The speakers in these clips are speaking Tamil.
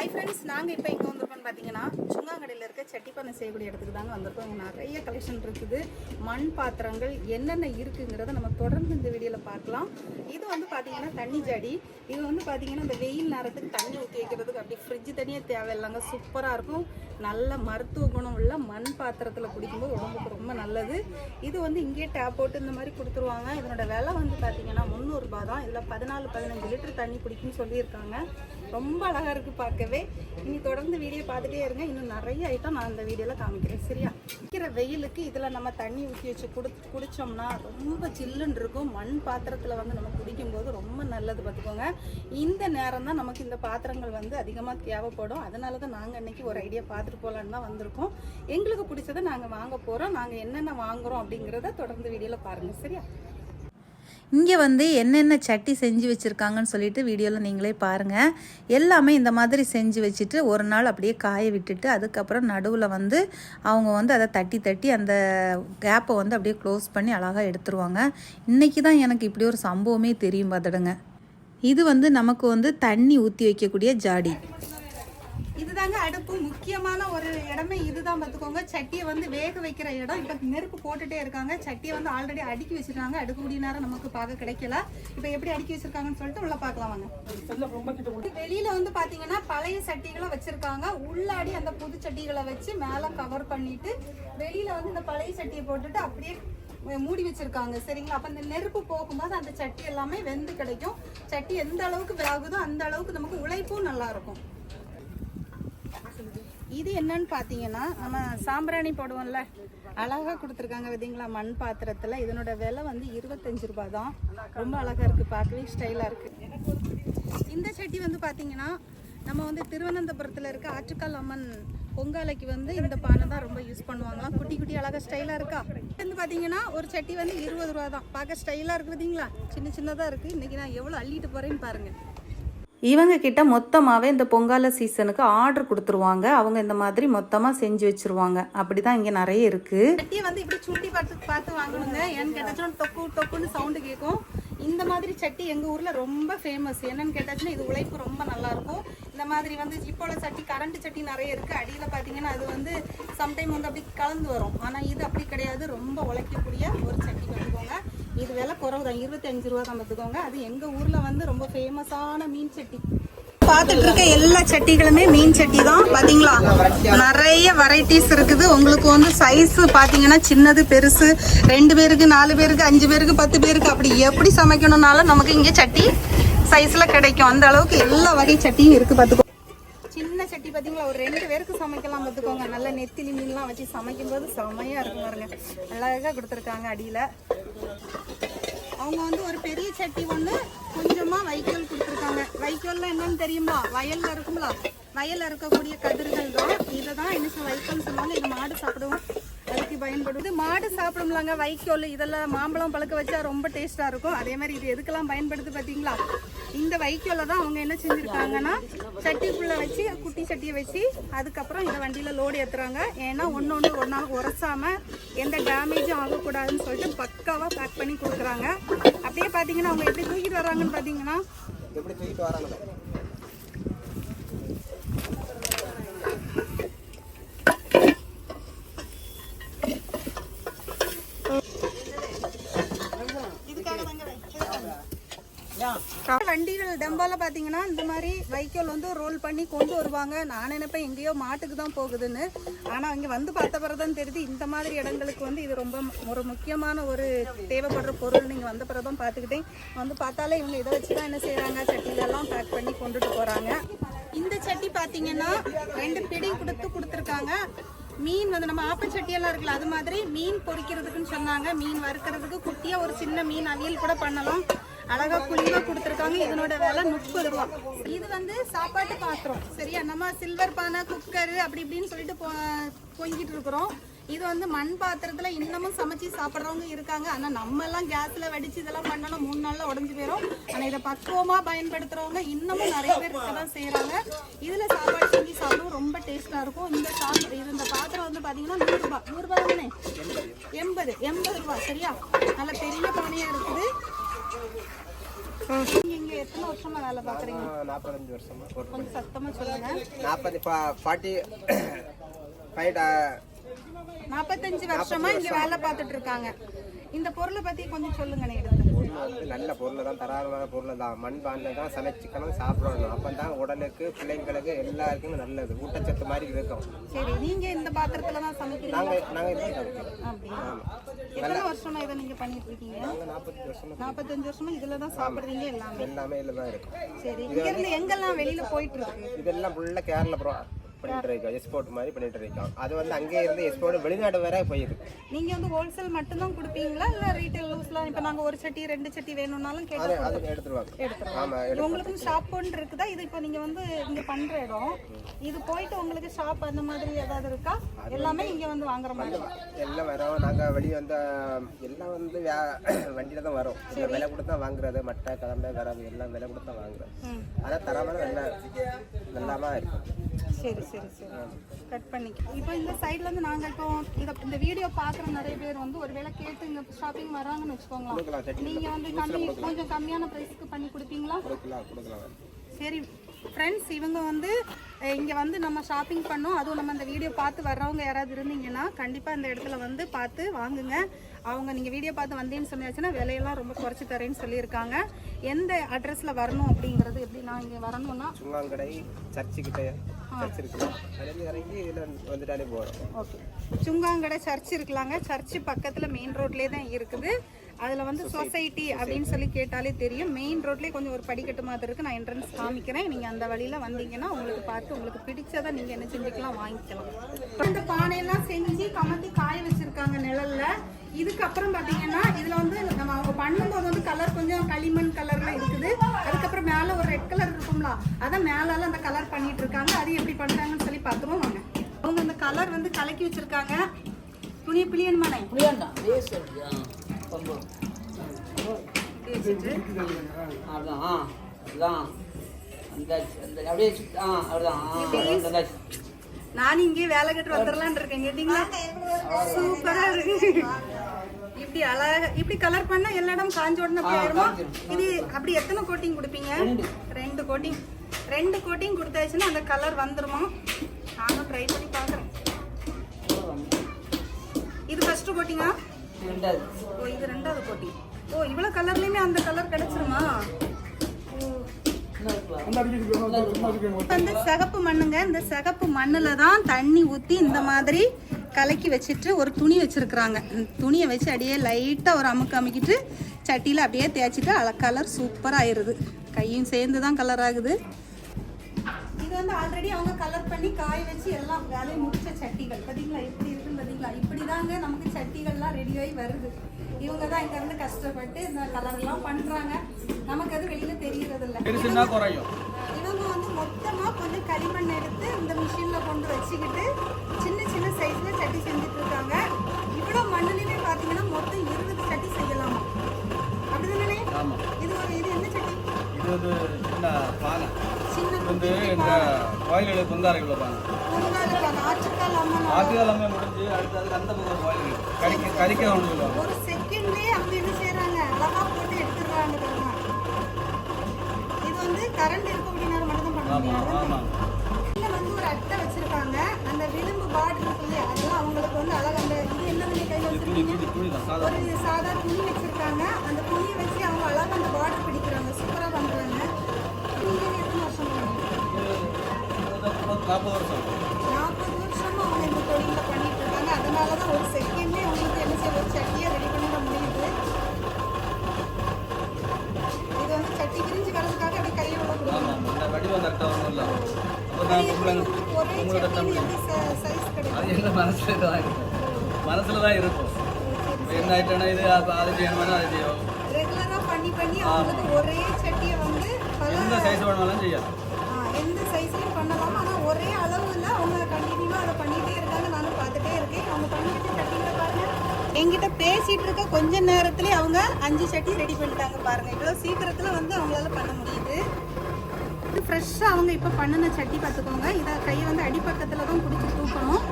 ஹை ஃப்ரெண்ட்ஸ் நாங்கள் இப்போ இங்கே வந்திருக்கோம்னு பார்த்தீங்கன்னா சுங்காங்கடையில் இருக்க சட்டிப்பானை செய்யக்கூடிய இடத்துக்கு தாங்க வந்திருக்கோம். இங்கே நிறைய கலெக்ஷன் இருக்குது. மண் பாத்திரங்கள் என்னென்ன இருக்குங்கிறத நம்ம தொடர்ந்து இந்த வீடியோவில் பார்க்கலாம். இது வந்து பார்த்தீங்கன்னா தண்ணி ஜாடி. இது வந்து பார்த்தீங்கன்னா இந்த வெயில் நேரத்துக்கு தண்ணி ஊற்றி வைக்கிறதுக்கு அப்படி ஃப்ரிட்ஜ் தனியாக தேவையில்லைங்க. சூப்பராக இருக்கும். நல்ல மருத்துவ குணம் உள்ள மண் பாத்திரத்தில் குடிக்கும்போது உடம்புக்கு ரொம்ப நல்லது. இது வந்து இங்கேயே டேப் போட்டு இந்த மாதிரி கொடுத்துருவாங்க. இதனோட விலை வந்து பார்த்தீங்கன்னா முந்நூறுரூபா தான். இதில் பதினாலு பதினஞ்சு லிட்டர் தண்ணி பிடிக்கும்னு சொல்லியிருக்காங்க. ரொம்ப அழகாக இருக்குது பார்க்கவே. இனி தொடர்ந்து வீடியோ பார்த்துட்டே இருங்க. இன்னும் நிறைய ஐட்டம் நான் அந்த வீடியோவில் காமிக்கிறேன். சரியா? இருக்கிற வெயிலுக்கு இதில் நம்ம தண்ணி ஊற்றி வச்சு குடி குடித்தோம்னா ரொம்ப சில்லுன்னு இருக்கும். மண் பாத்திரத்தில் வந்து நம்ம குடிக்கும்போது ரொம்ப நல்லது பார்த்துக்கோங்க. இந்த நேரம் தான் நமக்கு இந்த பாத்திரங்கள் வந்து அதிகமாக தேவைப்படும். அதனால தான் நாங்கள் அன்றைக்கி ஒரு ஐடியா பார்த்துட்டு போகலான்னு தான் வந்திருக்கோம். எங்களுக்கு பிடிச்சதை நாங்கள் வாங்க போகிறோம் நாங்கள் என்னென்ன வாங்குறோம் அப்படிங்கிறத தொடர்ந்து வீடியோவில் பாருங்கள் சரியா? இங்கே வந்து என்னென்ன சட்டி செஞ்சு வச்சுருக்காங்கன்னு சொல்லிட்டு வீடியோவில் நீங்களே பாருங்கள் எல்லாமே இந்த மாதிரி செஞ்சு வச்சுட்டு ஒரு நாள் அப்படியே காய விட்டுட்டு அதுக்கப்புறம் நடுவில் வந்து அவங்க வந்து அதை தட்டி தட்டி அந்த கேப்பை வந்து அப்படியே க்ளோஸ் பண்ணி அழகாக எடுத்துருவாங்க. இன்றைக்கி தான் எனக்கு இப்படி ஒரு சம்பவமே தெரியும் பார்த்துடுங்க இது வந்து நமக்கு வந்து தண்ணி ஊற்றி வைக்கக்கூடிய ஜாடி. இதுதாங்க அடுப்பு. முக்கியமான ஒரு இடமே இதுதான் பார்த்துக்கோங்க. சட்டியை வந்து வேக வைக்கிற இடம். இப்போ நெருப்பு போட்டுட்டே இருக்காங்க. சட்டியை வந்து ஆல்ரெடி அடுக்கி வச்சிருக்காங்க. அடுக்கக்கூடிய நேரம் நமக்கு பார்க்க கிடைக்கல. இப்போ எப்படி அடுக்கி வச்சிருக்காங்கன்னு சொல்லிட்டு உள்ள பார்க்கலாம் வாங்க. வெளியில வந்து பாத்தீங்கன்னா பழைய சட்டிகளை வச்சிருக்காங்க. உள்ளாடி அந்த புது சட்டிகளை வச்சு மேலே கவர் பண்ணிட்டு வெளியில வந்து இந்த பழைய சட்டியை போட்டுட்டு அப்படியே மூடி வச்சிருக்காங்க. சரிங்களா? அப்போ இந்த நெருப்பு போகும்போது அந்த சட்டி எல்லாமே வெந்து கிடைக்கும். சட்டி எந்த அளவுக்கு வேகுதோ அந்த அளவுக்கு நமக்கு உழைப்பும் நல்லா இருக்கும். இது என்னன்னு பார்த்தீங்கன்னா நம்ம சாம்பிராணி போடுவோம்ல. அழகாக கொடுத்துருக்காங்க பார்த்தீங்களா மண் பாத்திரத்தில். இதனோட விலை வந்து இருபத்தஞ்சு ரூபாய் தான் ரொம்ப அழகாக இருக்குது பார்க்கவே ஸ்டைலாக இருக்குது இந்த சட்டி வந்து பார்த்தீங்கன்னா நம்ம வந்து திருவனந்தபுரத்தில் இருக்க ஆற்றுக்கால் அம்மன் பொங்காலைக்கு வந்து இந்த பானை தான் ரொம்ப யூஸ் பண்ணுவாங்களாம். குட்டி குட்டி அழகாக ஸ்டைலாக இருக்கா? வந்து பார்த்தீங்கன்னா ஒரு சட்டி வந்து இருபது ரூபா தான் பார்க்க ஸ்டைலாக இருக்குது பார்த்தீங்களா சின்ன சின்னதாக இருக்குது இன்றைக்கி நான் எவ்வளோ அள்ளிட்டு போகிறேன்னு பாருங்கள் இவங்க கிட்ட மொத்தமாகவே இந்த பொங்கால சீசனுக்கு ஆர்டர் கொடுத்துருவாங்க. அவங்க இந்த மாதிரி மொத்தமாக செஞ்சு வச்சுருவாங்க. அப்படி தான் இங்கே நிறைய இருக்குது சட்டியை வந்து இப்படி சுண்டி பார்த்து பார்த்து வாங்கணுங்க ஏன்னு கேட்டாச்சும் டொக்கு டொக்குன்னு சவுண்டு கேட்கும் இந்த மாதிரி சட்டி எங்கள் ஊரில் ரொம்ப ஃபேமஸ் என்னன்னு கேட்டாச்சுன்னா இது உழைப்பு ரொம்ப நல்லாயிருக்கும் இந்த மாதிரி வந்து இப்போல சட்டி கரண்ட் சட்டி நிறைய இருக்குது அடியில் பார்த்தீங்கன்னா அது வந்து சம்டைம் வந்து அப்படி கலந்து வரும். ஆனால் இது அப்படி கிடையாது. ரொம்ப உழைக்கக்கூடிய ஒரு சட்டி பார்த்துக்கோங்க இது விலை குறவு தான் இருபத்தஞ்சு ரூபா தான் பார்த்துக்கோங்க அது எங்கள் ஊரில் வந்து ரொம்ப ஃபேமஸான மீன் சட்டி. பார்த்துட்டு இருக்க எல்லா சட்டிகளுமே மீன் சட்டி தான் பாத்தீங்களா? நிறைய வெரைட்டிஸ் இருக்குது. உங்களுக்கு வந்து சைஸ் பாத்தீங்கன்னா சின்னது பெருசு ரெண்டு பேருக்கு நாலு பேருக்கு அஞ்சு பேருக்கு பத்து பேருக்கு அப்படி எப்படி சமைக்கணும்னாலும் நமக்கு இங்க சட்டி சைஸ்ல கிடைக்கும். அந்த அளவுக்கு எல்லா வகை சட்டியும் இருக்கு பாத்துக்கோ. சின்ன சட்டி பாத்தீங்களா? ஒரு ரெண்டு பேருக்கு சமைக்கலாம் பார்த்துக்கோங்க நல்ல நெத்திலி மீன்லாம் வச்சு சமைக்கும்போது செமையா இருக்கும் பாருங்க. அழகா கொடுத்துருக்காங்க அடியில. அவங்க வந்து ஒரு பெரிய சட்டி ஒன்று கொஞ்சமா வைக்கோல் கொடுத்துருக்காங்க. வைக்கோல்லாம் என்னன்னு தெரியுமா? வயல்ல இருக்கும்ல. வயல்ல இருக்கக்கூடிய கதிர்கள் தான். இதை தான் என்ன வைக்கோல்னு வைக்கோல் சொல்லுவாங்க. இது மாடு சாப்பிடுவோம். பயன்படுது. மாடு சாப்பிடும்லாங்க வைக்கோல் இதெல்லாம் மாம்பழம் பழுக்க வச்சா ரொம்ப டேஸ்ட்டாக இருக்கும். அதே மாதிரி இது எதுக்கெல்லாம் பயன்படுது பார்த்தீங்களா? இந்த வைக்கோலை தான் அவங்க என்ன செஞ்சுருக்காங்கன்னா சட்டிக்குள்ளே வச்சு குட்டி சட்டியை வச்சு அதுக்கப்புறம் இந்த வண்டியில் லோடு ஏற்றுறாங்க ஏன்னா ஒன்று ஒன்று ஒன்றா உரசாமல் எந்த டேமேஜும் ஆகக்கூடாதுன்னு சொல்லிட்டு பக்காவாக பேக் பண்ணி கொடுக்குறாங்க. அப்படியே பார்த்தீங்கன்னா அவங்க எப்படி தூக்கிட்டு வர்றாங்கன்னு பார்த்தீங்கன்னா எப்படி தூக்கிட்டு வராங்க வண்டிகள் டெம்பால பாத்தீங்கன்னா இந்த மாதிரி வைக்கோல் வந்து ரோல் பண்ணி கொண்டு வருவாங்க. நான் நினைப்பேன் எங்கேயோ மாட்டுக்கு தான் போகுதுன்னு. ஆனா இங்க வந்து பார்த்த பிறகுதான் தெரியுது இந்த மாதிரி இடங்களுக்கு வந்து இது ரொம்ப ஒரு முக்கியமான ஒரு தேவைப்படுற பொருள். நீங்க வந்த பிறகுதான் பார்த்துக்கிட்டேன். வந்து பார்த்தாலே இவங்க இதை வச்சு தான் என்ன செய்கிறாங்க சட்டிலெல்லாம் பேக் பண்ணி கொண்டுட்டு போறாங்க. இந்த சட்டி பாத்தீங்கன்னா ரெண்டு பிடி கொடுத்து கொடுத்துருக்காங்க. மீன் வந்து நம்ம ஆப்பச்சட்டி சட்டியெல்லாம் இருக்குல்ல அது மாதிரி மீன் பொரிக்கிறதுக்குன்னு சொன்னாங்க. மீன் வறுக்கிறதுக்கு குட்டியா ஒரு சின்ன மீன் அவியல் கூட பண்ணலாம். அழகா குழிவா கொடுத்துருக்காங்க. இதனோட விலை முப்பது ரூபா. இது வந்து சாப்பாட்டு பாத்திரம். சரியா? நம்ம சில்வர் பானை குக்கர் அப்படி இப்படின்னு சொல்லிட்டு பொ- பொங்கிட்டு இருக்கிறோம். இது வந்து மண் பாத்திரத்துல இன்னமும் சமைச்சு சாப்பிட்றவங்க இருக்காங்க. ஆனா நம்ம எல்லாம் கேஸ்ல வடிச்சு இதெல்லாம் பண்ணலாம் மூணு நாள்ல உடஞ்சு போயிடும் ஆனா இதை பக்குவமா பயன்படுத்துறவங்க இன்னமும் நிறைய பேர் இருக்கதான் செய்யறாங்க இதுல சாப்பாடு செஞ்சு சாப்பிடும் ரொம்ப டேஸ்டா இருக்கும். இந்த சாப்பிடு இது இந்த பாத்திரம் வந்து பாத்தீங்கன்னா நூறு ரூபாய் நூறு ரூபாய் தானே எண்பது. எண்பது ரூபாய் சரியா? நல்ல பெரிய பானையா இருக்குது. இங்க எத்தனை வருஷமா வேலை பார்க்குறீங்க? நாற்பத்தஞ்சு வருஷமா கொஞ்சம் சத்தமாக சொல்லுங்க. நாற்பது ஃபார்ட்டி ஃபைவ் நாற்பத்தஞ்சு வருஷமா இங்க வேலை பார்த்துட்டு இருக்காங்க. இந்த பொருளை பத்தி கொஞ்சம் சொல்லுங்க பொருள் வந்து நல்ல பொருள் தான் தராரமான பொருள் தான் மண் பாண்டில் தான் சமைச்சிக்கணும் சாப்பிடணும். அப்போ தான் உடலுக்கு பிள்ளைங்களுக்கு எல்லாருக்கும் நல்லது. ஊட்டச்சத்து மாதிரி இருக்கும். சரி நீங்க இந்த பாத்திரத்துல தான் சமைக்கிறீங்க? நாங்கள் நாங்கள் இப்படி சமைக்கிறோம் எத்தனை வருஷமா இதை நீங்க பண்ணிட்டு இருக்கீங்க நாங்கள் நாற்பத்தஞ்சு வருஷமா நாற்பத்தஞ்சு வருஷமா இதுல தான் சாப்பிடுறீங்க எல்லாமே? எல்லாமே இதில் தான் இருக்கும். சரி இங்க இருந்து எங்கெல்லாம் வெளியில போயிட்டு இருக்கு இதெல்லாம் ஃபுல்லாக கேரளா ப்ரோ பண்ணிட்டு இருக்கோம் எக்ஸ்போர்ட் மாதிரி பண்ணிட்டு இருக்கோம் அது வந்து அங்கே இருந்து எக்ஸ்போர்ட் வெளிநாடு வரை போயிருக்கு. நீங்க வந்து ஹோல்சேல் மட்டும்தான் கொடுப்பீங்களா? இல்ல ரீட்டைல் லூஸ்லாம் இப்ப நாங்க ஒரு சட்டி ரெண்டு சட்டி வேணும்னாலும் கேட்டா அது எடுத்துருவாங்க. ஆமாம் உங்களுக்கு ஷாப் ஒன்று இருக்குதா? இது இப்போ நீங்க வந்து இங்க பண்ற இடம். இது போயிட்டு உங்களுக்கு ஷாப் அந்த மாதிரி ஏதாவது இருக்கா? எல்லாமே இங்க வந்து வாங்குற மாதிரி எல்லாம் வரோம். நாங்கள் வெளியே வந்து எல்லாம் வந்து வண்டியில் தான் வரோம். விலை கொடுத்து தான் வாங்குறது. மட்டை கிளம்பு கரம்பு எல்லாம் விலை கொடுத்து தான் வாங்குறோம். ஆனால் தரமான நல்லா நல்லாமா இருக்கும். சரி. சரி சரி. கட் பண்ணிக்க. இப்போ இந்த சைடுல இருந்து நாங்க இப்போ இத இந்த வீடியோ பாக்குற நிறைய பேர் வந்து ஒருவேளை கேட்டு இங்க ஷாப்பிங் வராங்கன்னு வச்சுக்கோங்களேன். கொடுக்கலாம் சட்டி நீங்க வந்து கம்மி கொஞ்சம் கம்மியான பிரைஸ்க்கு பண்ணி கொடுப்பீங்களா? சரி. ஃப்ரெண்ட்ஸ் இவங்க வந்து இங்க வந்து நம்ம ஷாப்பிங் பண்ணோம். அதுவும் நம்ம அந்த வீடியோ பார்த்து வர்றவங்க யாராவது இருந்தீங்கன்னா கண்டிப்பா இந்த இடத்துல வந்து பார்த்து வாங்குங்க. அவங்க நீங்க வீடியோ பார்த்து வந்தேன்னு சொன்னாச்சுன்னா விலையெல்லாம் ரொம்ப குறைச்சி தரேன்னு சொல்லியிருக்காங்க. எந்த அட்ரஸ்ல வரணும் அப்படிங்கிறது எப்படி நான் இங்க வரணும்னா சுங்காங்கடை சர்ச்சு கிட்ட சர்ச் இருக்குல்ல அதுலேருந்து இறங்கி இதில் வந்துட்டாலே போகிறோம் ஓகே. சுங்காங்கடை சர்ச் இருக்கலாங்க. சர்ச் பக்கத்துல மெயின் ரோட்லேயே தான் இருக்குது. அதுல வந்து சொசைட்டி அப்படின்னு சொல்லி கேட்டாலே தெரியும். மெயின் ரோட்லயே கொஞ்சம் ஒரு படிக்கட்டு மாதிரி இருக்கு. நான் என்ட்ரன்ஸ் காமிக்கிறேன். நீங்க அந்த வழியில வந்தீங்கன்னா உங்களுக்கு பார்த்து உங்களுக்கு பிடிச்சதை நீங்க என்ன செஞ்சுக்கலாம் வாங்கிக்கலாம். இந்த பானையெல்லாம் செஞ்சு கமத்தி காய வச்சிருக்காங்க நிழல்ல. இதுக்கப்புறம் பாத்தீங்கன்னா இதுல வந்து நம்ம அவங்க பண்ணும்போது வந்து கலர் கொஞ்சம் களிமண் கலர்ல இருக்குது. அதுக்கப்புறம் மேல ஒரு ரெட் கலர் இருக்கும்ல அதான் மேலால அந்த கலர் பண்ணிட்டு இருக்காங்க. அது எப்படி பண்றாங்கன்னு சொல்லி பார்த்துருவோம். வாங்க. அவங்க அந்த கலர் வந்து கலக்கி வச்சிருக்காங்க. துணியை பிளியன்மானே புளியாண்டாம் வேஸ்ட் ஆ அதான் ஆ? அந்த அப்படியே ஆ அவ்வளோதான் ஆ வந்தாச்சு நான் இங்கே வேலை கட்டு வந்துடலான் இருக்கேன் கேட்டீங்களா சூப்பரா இருக்கு இப்படி அழகா இப்படி கலர் பண்ணா எல்லா இடம் காஞ்ச உடனே இது அப்படி எத்தனை கோட்டிங் கொடுப்பீங்க ரெண்டு கோட்டிங் ரெண்டு கோட்டிங் கொடுத்தாச்சுன்னா அந்த கலர் வந்துருமா நானும் ட்ரை பண்ணி பார்க்குறேன் இது ஃபர்ஸ்ட் கோட்டிங்கா ரெண்டாவது. ஓ இது ரெண்டாவது போட்டி. ஓ இவ்வளோ கலர்லயுமே அந்த கலர் கிடைச்சிருமா? இந்த சிகப்பு மண்ணுங்க இந்த சிகப்பு மண்ணுல தான் தண்ணி ஊத்தி இந்த மாதிரி கலக்கி வச்சுட்டு ஒரு துணி வச்சிருக்கிறாங்க. இந்த துணியை வச்சு அப்படியே லைட்டா ஒரு அமுக்கு அமுக்கிட்டு சட்டியில அப்படியே தேய்ச்சிட்டு அல கலர் சூப்பரா ஆயிருது. கையும் சேர்ந்து தான் கலர் ஆகுது. இது வந்து ஆல்ரெடி அவங்க கலர் பண்ணி காய வச்சு எல்லாம் வேலையை முடிச்ச சட்டிகள். பார்த்தீங்களா? எப்படி பார்த்தீங்களா இப்படி தாங்க நமக்கு சட்டிகள்லாம் ரெடி ஆகி வருது. இவங்க தான் இங்க இருந்து கஷ்டப்பட்டு இந்த கலர் எல்லாம் பண்றாங்க. நமக்கு அது வெளியில தெரியறது இல்ல இவங்க வந்து மொத்தமா கொஞ்சம் களிமண் எடுத்து இந்த மிஷின்ல கொண்டு வச்சுக்கிட்டு சின்ன சின்ன சைஸ்ல சட்டி செஞ்சுட்டு இருக்காங்க இவ்வளவு மண்ணுலயுமே பாத்தீங்கன்னா மொத்தம் இருபது சட்டி செய்யலாமா? அப்படிதானே? இது ஒரு இது என்ன சட்டி? இது வந்து சின்ன பானை. சின்ன வந்து இந்த கோயில்களுக்கு பொந்தாரைக்குள்ள பானை. பொங்கலுக்கு ஆற்றுக்கால் அம்மன் ஆட்டுக்காலமே முடிஞ்சு அந்த பக்கம் கோயில் கறிக்க கறிக்க ஒன்று ஒரு செகண்ட்லயே அவங்க என்ன செய்யறாங்க அழகா போட்டு எடுத்துடுறாங்க இது வந்து கரண்ட் இருக்க அப்படின்னா மட்டும் தான் ஆமாம் இதுல வந்து ஒரு அட்டை வச்சிருக்காங்க அந்த விளிம்பு பார்டர் இருக்கு இல்லையா அதெல்லாம் அவங்களுக்கு வந்து அழகா அந்த இது என்ன பண்ணி கையில இது ஒரு சாதா துணி வச்சிருக்காங்க அந்த துணியை வச்சு அவங்க அழகா அந்த பார்டர் பிடிக்கிறாங்க சூப்பரா பண்றாங்க நீங்க எத்தனை வருஷம் நாற்பது வருஷம் நாற்பது வருஷமா அவங்க இந்த தொழில இருக்காங்க அதனாலதான் ஒரு செகண்ட்லயே அவங்களுக்கு என்ன செய்ய ஒரு சட்டியை ரெடி பண்ணிட முடியுது. இது வந்து சட்டி கிரிஞ்சு கிடதுக்காக அப்படி கையை உள்ள கொடுக்கணும். தான் ஒரே முடியும். எப்படி சைஸ் எங்கள் மனசில் தான் மனசில் தான் இருக்கும். என்ன ஆயிட்டேன்னா இது அது செய்யணும்னா அது செய்யும் ரெகுலரா பண்ணி பண்ணி அவங்களுக்கு ஒரே சட்டியை வந்து எந்த சைஸ் செய்யலாம். எந்த சைஸ்லயும் பண்ணலாம். ஆனா ஒரே அளவுல அவங்க கண்டினியூவா அதை பண்ணிட்டே இருக்காங்க. நானும் அவங்க பண்ணிட்டு பாருங்க. என்கிட்ட பேசிட்டு இருக்க கொஞ்ச நேரத்திலே அவங்க அஞ்சு சட்டி ரெடி பண்ணிட்டாங்க பாருங்க. இவ்வளவு சீக்கிரத்துல வந்து அவங்களால பண்ண முடியுது. இது ஃப்ரெஷ்ஷாக அவங்க இப்போ பண்ணின சட்டி பார்த்துக்கோங்க. இதை கையை வந்து அடிப்பக்கத்தில் தான் பிடிச்சி தூக்கணும்.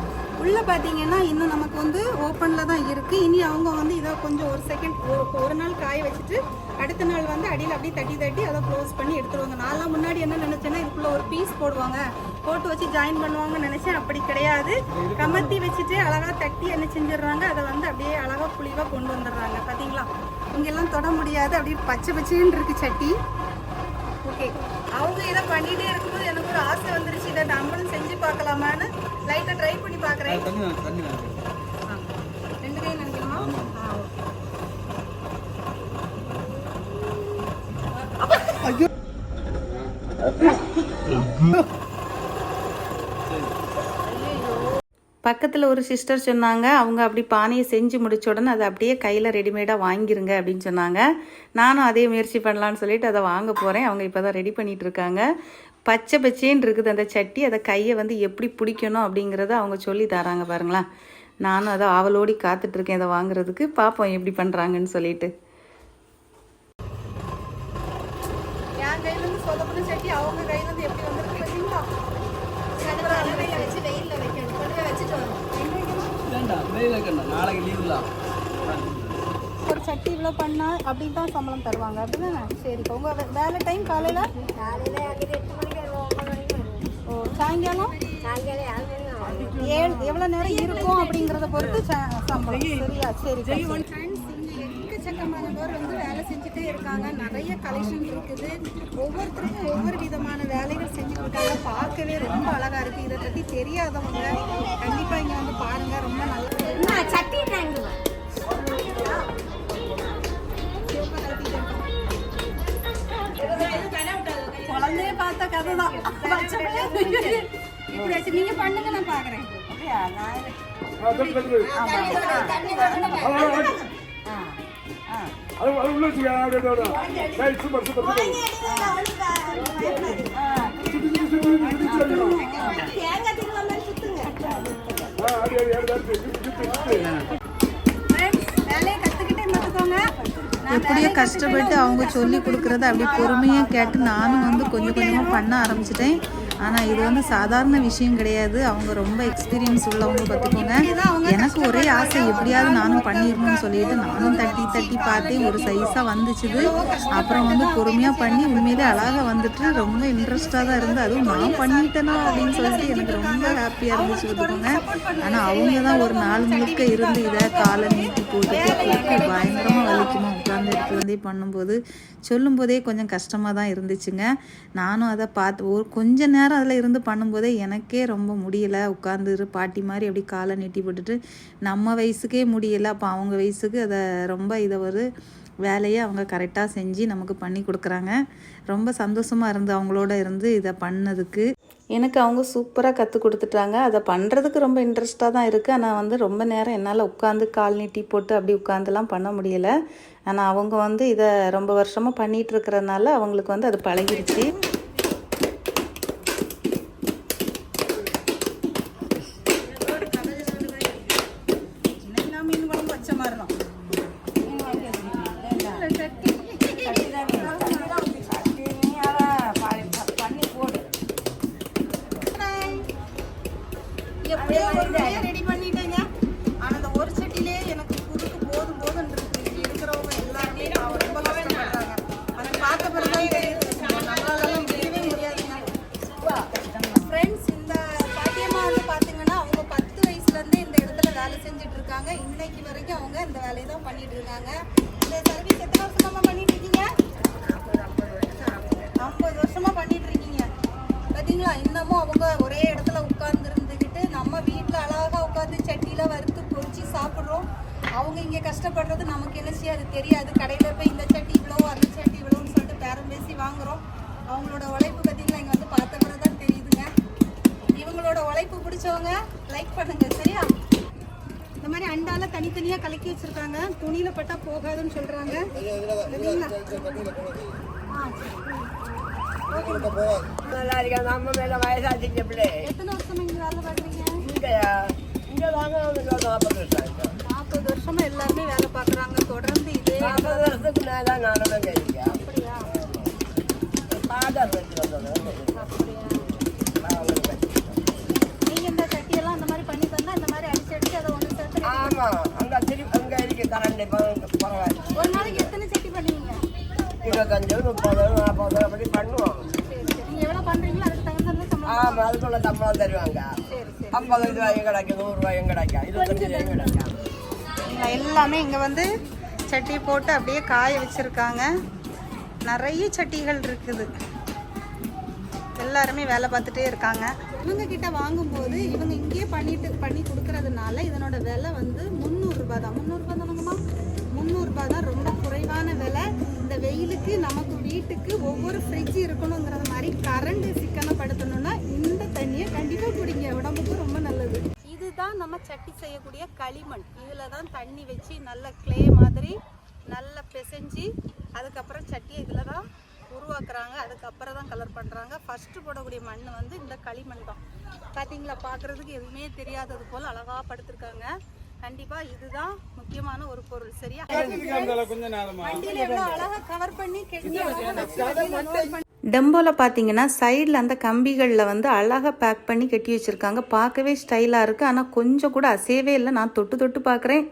உள்ளே பார்த்தீங்கன்னா இன்னும் நமக்கு வந்து ஓப்பனில் தான் இருக்குது இனி அவங்க வந்து இதை கொஞ்சம் ஒரு செகண்ட் ஒரு நாள் காய வச்சுட்டு அடுத்த நாள் வந்து அடியில் அப்படியே தட்டி தட்டி அதை க்ளோஸ் பண்ணி எடுத்துருவாங்க. நான்லாம் முன்னாடி என்ன நினச்சேன்னா ஒரு பீஸ் போடுவாங்க. போட்டு வச்சு ஜாயின் பண்ணுவாங்கன்னு நினச்சேன். அப்படி கிடையாது. கமத்தி வச்சுட்டு அழகாக தட்டி என்ன செஞ்சிடுறாங்க அதை வந்து அப்படியே அழகாக புளிவாக கொண்டு வந்துடுறாங்க. பார்த்தீங்களா இங்கெல்லாம் தொட முடியாது. அப்படியே பச்சை பச்சைன்னு இருக்கு சட்டி. ஓகே அவங்க இதை பண்ணிட்டே இருக்கும்போது எனக்கு ஒரு ஆசை வந்துருச்சு. இதை நம்மளும் செஞ்சு பார்க்கலாமான்னு. லைட்டாக ட்ரை பண்ணி பார்க்குறேன் தண்ணி வேணும், தண்ணி வேணும். ரெண்டு கை நினைக்கணுமா ஆ ஓகே பக்கத்தில் ஒரு சிஸ்டர் சொன்னாங்க அவங்க அப்படி பானையை செஞ்சு முடிச்ச உடனே அதை அப்படியே கையில் ரெடிமேடாக வாங்கிருங்க அப்படின்னு சொன்னாங்க. நானும் அதே முயற்சி பண்ணலான்னு சொல்லிட்டு அதை வாங்க போகிறேன் அவங்க இப்போ தான் ரெடி பண்ணிகிட்டு இருக்காங்க. பச்சை பச்சேன்னு இருக்குது அந்த சட்டி அதை கையை வந்து எப்படி பிடிக்கணும் அப்படிங்கிறத அவங்க சொல்லி தராங்க பாருங்களேன். நானும் அதை ஆவலோடி காத்துட்ருக்கேன் அதை வாங்குறதுக்கு. பார்ப்போம் எப்படி பண்ணுறாங்கன்னு சொல்லிட்டு என் கையிலேருந்து சொதப்புன சட்டி அவங்க கையிலேருந்து எப்படி வந்திருக்கு பார்த்தீங்களா சூப்பராக வச்சு வெயிலில் வைக்கணும் கொண்டு போய் வச்சுட்டு வரணும் ஒரு சட்டி இவ்வளோ பண்ணா அப்படின்னு தான் சம்பளம் தருவாங்க. அப்படிதானே? சரிக்கா உங்கள் வேலை டைம் காலையில்? ஓ சாயங்காலம்? ஏழு எவ்வளோ நேரம் இருக்கும் அப்படிங்கிறத பொறுத்து ச- சம்பளம். சரியா சரி ஃப்ரெண்ட்ஸ் இங்கே எக்கச்சக்கமான பேர் வந்து வேலை செஞ்சுட்டே இருக்காங்க. நிறைய கலெக்ஷன் இருக்குது. ஒவ்வொருத்தருக்கும் ஒவ்வொரு விதமான வேலைகள் செஞ்சுட்டு இருக்காங்க பார்க்கவே ரொம்ப அழகா இருக்கு. இதை பற்றி தெரியாதவங்க கண்டிப்பாக இங்கே வந்து பாருங்க. ரொம்ப நல்லா குழந்தைய பார்த்த கதை தான் இப்படி வச்சு நீங்க பண்ணுங்க நான் பாக்குறேன் அது அது உள்ள வச்சுக்க அப்படியே விடு. சரி, சூப்பர் சூப்பர் எப்படியோ கஷ்டப்பட்டு அவங்க சொல்லி கொடுக்குறத அப்படி பொறுமையாக கேட்டு நானும் வந்து கொஞ்சம் கொஞ்சமாக பண்ண ஆரம்பிச்சிட்டேன். ஆனால் இது வந்து சாதாரண விஷயம் கிடையாது. அவங்க ரொம்ப எக்ஸ்பீரியன்ஸ் உள்ளவங்க பார்த்துக்கோங்க எனக்கு ஒரே ஆசை எப்படியாவது நானும் பண்ணிடணும்னு சொல்லிட்டு நானும் தட்டி தட்டி பார்த்தேன் ஒரு சைஸாக வந்துச்சுது. அப்புறம் வந்து பொறுமையாக பண்ணி உண்மையிலே அழகாக வந்துட்டு ரொம்ப இன்ட்ரெஸ்டாக தான் இருந்து அதுவும் நான் பண்ணிட்டேனா அப்படின்னு சொல்லிட்டு எனக்கு ரொம்ப ஹாப்பியாக இருந்துச்சு பார்த்துக்கோங்க. ஆனால் அவங்க தான் ஒரு நாள் முழுக்க இருந்து இதை காலை நீட்டி போட்டுட்டு போட்டு பயங்கரமாக வலிக்குமா உட்கார்ந்து இடத்துல இருந்தே பண்ணும்போது சொல்லும்போதே கொஞ்சம் கஷ்டமாக தான் இருந்துச்சுங்க. நானும் அதை பார்த்து ஒரு கொஞ்ச நேரம் அதில் இருந்து பண்ணும்போதே எனக்கே ரொம்ப முடியலை. உட்காந்து இரு பாட்டி மாதிரி அப்படி காலை நீட்டி போட்டுட்டு நம்ம வயசுக்கே முடியலை. அப்போ அவங்க வயசுக்கு அதை ரொம்ப இதை ஒரு வேலையை அவங்க கரெக்டாக செஞ்சு நமக்கு பண்ணி கொடுக்குறாங்க. ரொம்ப சந்தோஷமாக இருந்து அவங்களோட இருந்து இதை பண்ணதுக்கு. எனக்கு அவங்க சூப்பராக கற்றுக் கொடுத்துட்டாங்க. அதை பண்ணுறதுக்கு ரொம்ப இன்ட்ரெஸ்ட்டாக தான் இருக்குது ஆனால் வந்து ரொம்ப நேரம் என்னால் உட்காந்து கால் நீட்டி போட்டு அப்படி உட்காந்துலாம் பண்ண முடியலை. ஆனால் அவங்க வந்து இதை ரொம்ப வருஷமாக பண்ணிகிட்டு இருக்கிறதுனால அவங்களுக்கு வந்து அது பழகிடுச்சு இந்த வேலையை தான் பண்ணிட்டு இருக்காங்க. இந்த சர்வீஸ் எத்தனை வருஷமா பண்ணிட்டு இருக்கீங்க? ஐம்பது வருஷமா பண்ணிட்டு இருக்கீங்க. பார்த்தீங்களா இன்னமும் அவங்க ஒரே இடத்துல உட்கார்ந்து இருந்துக்கிட்டு நம்ம வீட்டில் அழகாக உட்காந்து சட்டியில வறுத்து பொறிச்சு சாப்பிட்றோம். அவங்க இங்கே கஷ்டப்படுறது நமக்கு என்ன செய்ய அது தெரியாது. கடையில் போய் இந்த சட்டி இவ்வளோ அந்த சட்டி இவ்வளோன்னு சொல்லிட்டு பேரம் பேசி வாங்குறோம். அவங்களோட உழைப்பு பார்த்தீங்களா இங்கே வந்து பார்த்த பிறகு தான் தெரியுதுங்க. இவங்களோட உழைப்பு பிடிச்சவங்க லைக் பண்ணுங்க சரியா? இந்த மாதிரி அண்டால தனித்தனியா கலக்கி வச்சிருக்காங்க. துணியில பட்டா போகாதுன்னு சொல்றாங்க. நல்லா இருக்கா நம்ம மேல வயசாச்சு பிள்ளை எத்தனை வருஷமா இங்க வேலை பாக்குறீங்க இங்க இங்க வாங்க நாற்பது வருஷம் நாற்பது வருஷமா எல்லாருமே வேலை பாக்குறாங்க தொடர்ந்து இதே நாற்பது வருஷத்துக்கு மேல நானும் கேட்கிறேன் அப்படியா? வந்தது அப்படியா? கண்டிப்பா பரவாயில்ல ஒரு நாளைக்கு எத்தனை சட்டி பண்ணுவீங்க? இருபத்தஞ்சு முப்பது நாற்பது அப்படி பண்ணுவோம். சரி சரி. நீங்க எவ்வளவு பண்றீங்களோ அதுக்கு தகுந்த சம்பளம் ஆமா அதுக்குள்ள சம்பளம் தருவாங்க. சரி சரி. ஐம்பது ரூபாயும் கிடைக்கும் நூறு ரூபாயும் கிடைக்கும் இருபத்தஞ்சு ரூபாயும் கிடைக்கும். எல்லாமே இங்க வந்து சட்டி போட்டு அப்படியே காய வச்சிருக்காங்க. நிறைய சட்டிகள் இருக்குது. எல்லாருமே வேலை பார்த்துட்டே இருக்காங்க. இவங்க கிட்ட வாங்கும்போது இவங்க இங்கேயே பண்ணிட்டு பண்ணி கொடுக்கறதுனால இதனோட விலை வந்து முந்நூறுரூபா தான். முந்நூறுரூபா தானங்கம்மா முந்நூறுரூபா தான். ரொம்ப குறைவான விலை. இந்த வெயிலுக்கு நமக்கு வீட்டுக்கு ஒவ்வொரு ஃப்ரிட்ஜ் இருக்கணுங்கிறது மாதிரி கரண்ட் சிக்கனப்படுத்தணும்னா இந்த தண்ணியை கண்டிப்பாக குடிங்க. உடம்புக்கு ரொம்ப நல்லது. இதுதான் நம்ம சட்டி செய்யக்கூடிய களிமண். இதில் தான் தண்ணி வச்சு நல்ல கிளே மாதிரி நல்லா பிசைஞ்சு அதுக்கப்புறம் சட்டியை இதில் தான் உருவாக்குறாங்க அதுக்கப்புறம் தான் கலர் பண்ணுறாங்க ஃபஸ்ட்டு போடக்கூடிய மண் வந்து இந்த களிமண் தான். பார்த்தீங்களா பார்க்குறதுக்கு எதுவுமே தெரியாதது போல் அழகாக படுத்திருக்காங்க. கண்டிப்பாக இதுதான் முக்கியமான ஒரு பொருள் சரியா? வண்டியில் எவ்வளோ அழகாக கவர் பண்ணி கெட்டி டெம்போவில் பார்த்தீங்கன்னா சைடில் அந்த கம்பிகளில் வந்து அழகாக பேக் பண்ணி கட்டி வச்சுருக்காங்க. பார்க்கவே ஸ்டைலாக இருக்குது ஆனால் கொஞ்சம் கூட அசையவே இல்லை. நான் தொட்டு தொட்டு பார்க்குறேன்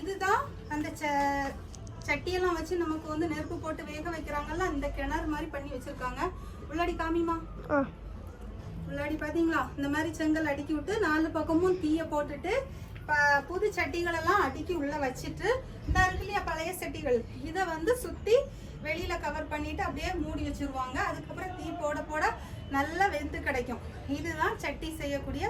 இதுதான் அந்த சட்டியெல்லாம் வச்சு நமக்கு வந்து நெருப்பு போட்டு வேக வைக்கிறாங்கல்ல இந்த கிணறு மாதிரி பண்ணி வச்சிருக்காங்க. உள்ளாடி காமிமா. உள்ளாடி பாத்தீங்களா? இந்த மாதிரி செங்கல் அடுக்கி விட்டு நாலு பக்கமும் தீய போட்டுட்டு புது சட்டிகள் எல்லாம் அடுக்கி உள்ள வச்சுட்டு இந்த இருக்கு இல்லையா பழைய சட்டிகள் இதை வந்து சுத்தி வெளியில கவர் பண்ணிட்டு அப்படியே மூடி வச்சிருவாங்க. அதுக்கப்புறம் தீ போட போட நல்லா வெந்து கிடைக்கும். இதுதான் சட்டி செய்யக்கூடிய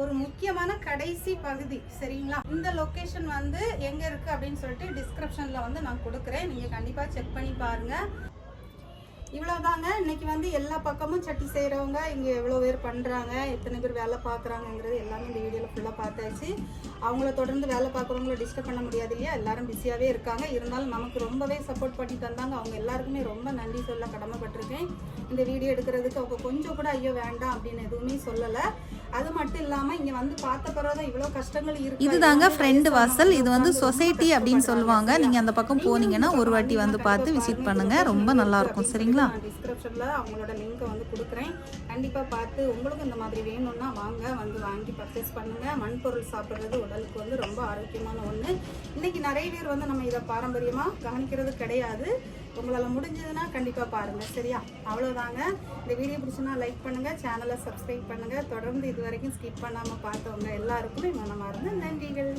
ஒரு முக்கியமான கடைசி பகுதி சரிங்களா? இந்த லொக்கேஷன் வந்து எங்க இருக்கு அப்படின்னு சொல்லிட்டு டிஸ்கிரிப்ஷன்ல வந்து நான் கொடுக்குறேன். நீங்க கண்டிப்பா செக் பண்ணி பாருங்க. இவ்வளோதாங்க இன்னைக்கு வந்து எல்லா பக்கமும் சட்டி செய்கிறவங்க இங்கே எவ்வளோ பேர் பண்ணுறாங்க எத்தனை பேர் வேலை பார்க்குறாங்கங்கிறது எல்லாமே இந்த வீடியோவில் ஃபுல்லாக பார்த்தாச்சு. அவங்கள தொடர்ந்து வேலை பார்க்குறவங்கள டிஸ்டர்ப் பண்ண முடியாது இல்லையா? எல்லாரும் பிஸியாகவே இருக்காங்க. இருந்தாலும் நமக்கு ரொம்பவே சப்போர்ட் பண்ணி தந்தாங்க. அவங்க எல்லாருக்குமே ரொம்ப நன்றி சொல்ல கடமைப்பட்டிருக்கேன். இந்த வீடியோ எடுக்கிறதுக்கு அவங்க கொஞ்சம் கூட ஐயோ வேண்டாம் அப்படின்னு எதுவுமே சொல்லலை. அது மட்டும் இல்லாமல் இங்கே வந்து பார்த்த பிறகு இவ்வளோ கஷ்டங்கள் இருக்கு. இதுதாங்க ஃப்ரெண்டு வாசல். இது வந்து சொசைட்டி அப்படின்னு சொல்லுவாங்க. நீங்கள் அந்த பக்கம் போனீங்கன்னா ஒரு வாட்டி வந்து பார்த்து விசிட் பண்ணுங்கள் ரொம்ப நல்லாயிருக்கும் சரிங்களா? டிஸ்கிரிப்ஷனில் அவங்களோட லிங்க்கை வந்து கொடுக்குறேன். கண்டிப்பாக பார்த்து உங்களுக்கும் இந்த மாதிரி வேணும்னா வாங்க வந்து வாங்கி பர்ச்சேஸ் பண்ணுங்கள் மண்பொருள் சாப்பிட்றது உடலுக்கு வந்து ரொம்ப ஆரோக்கியமான ஒன்று இன்னைக்கு நிறைய பேர் வந்து நம்ம இதை பாரம்பரியமாக கவனிக்கிறது கிடையாது. உங்களால் முடிஞ்சதுன்னா கண்டிப்பாக பாருங்கள் சரியா? அவ்வளோதாங்க இந்த வீடியோ பிடிச்சுன்னா லைக் பண்ணுங்கள் சேனலை சப்ஸ்கிரைப் பண்ணுங்கள் தொடர்ந்து இது வரைக்கும் ஸ்கிப் பண்ணாமல் பார்த்தவங்க எல்லாருக்குமே மனமார்ந்த நன்றிகள்.